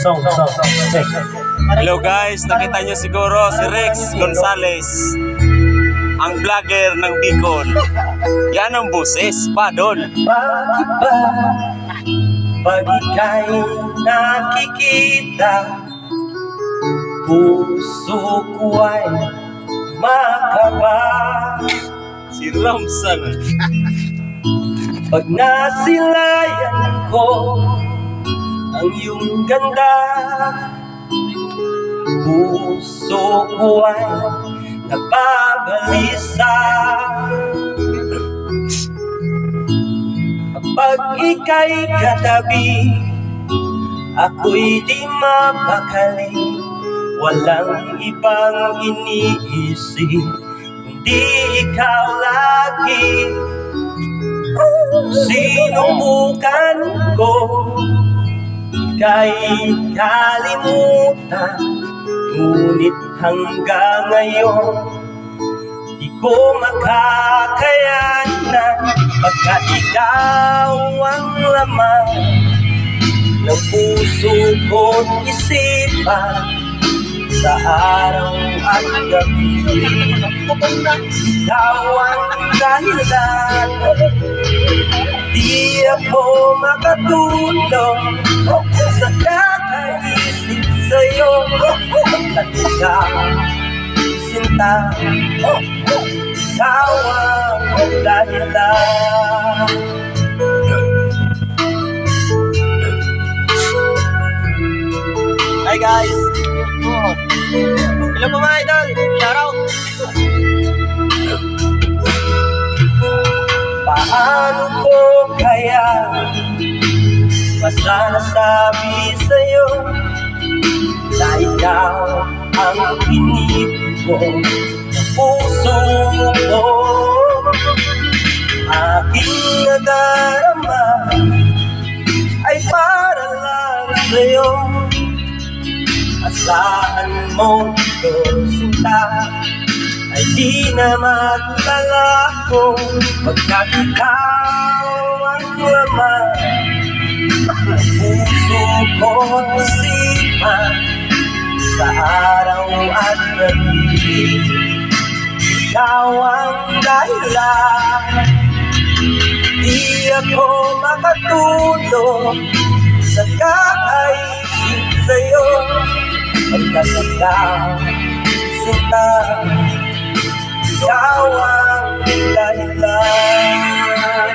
Song, song, check. Hello guys, nakita nyo siguro si Rex Gonzales, ang vlogger ng Bicol. Yan ang boses, padol. Bakit ba pag ika'y nakikita Puso ko ay makaba Si Ramsan. Pag nasilayan ko ang iyong ganda Puso ko ay nababalisa Kapag ika'y katabi Ako'y di mapakali. Walang ibang iniisip Kundi ikaw lagi. Sinubukan ko Kay kalimutan. Ngunit hanggang ngayon Di ko makakayanan Pagkat ikaw ang laman Ng puso ko't isipan Sa araw at gabi. Ikaw ang dahilan. Di ako makatulog Sa kakaisip sa'yo. Ikaw, sinta Ikaw ang dahilan. Hi guys! Hello po mga idol! Shoutout! Paano ko kaya masasabi sa'yo na ikaw ang pinili ko puso ko aking nadarama ay para lang sa'yo asahan mo ito sinta ay di na maglalako Pagkat ikaw ang laman. Ng puso ko isipan? Sa araw at gabi Ikaw ang dahilan. Di ako makatulog Sa kakaisip sa'yo Ikaw sinta ikaw ang dahilan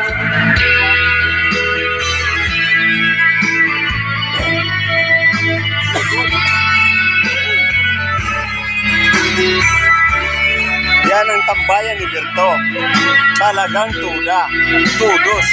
Yan ang tambayan ni Berto. Talagang tuda. Tudos.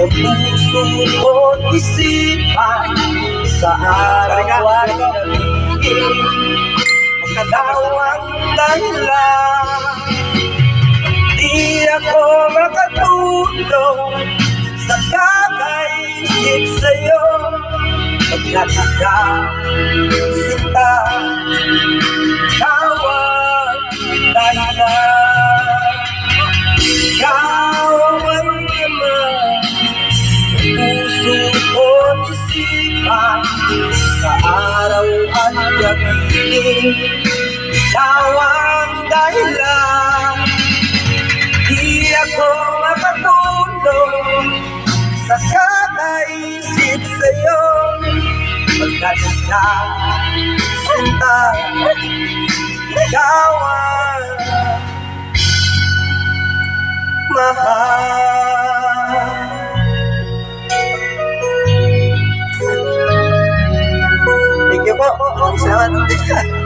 Ng puso ko't isipan Sa araw at gabi Ikaw ang dahilan Di ako makatulog Sa kakaisip sa'yo Pagkat ikaw sinta Ikaw ang dahilan ikaw Sa araw at gabi Ikaw ang dahilan Di ako makatulog Sa kakaisip sa'yo. Pagkat ikaw Saya.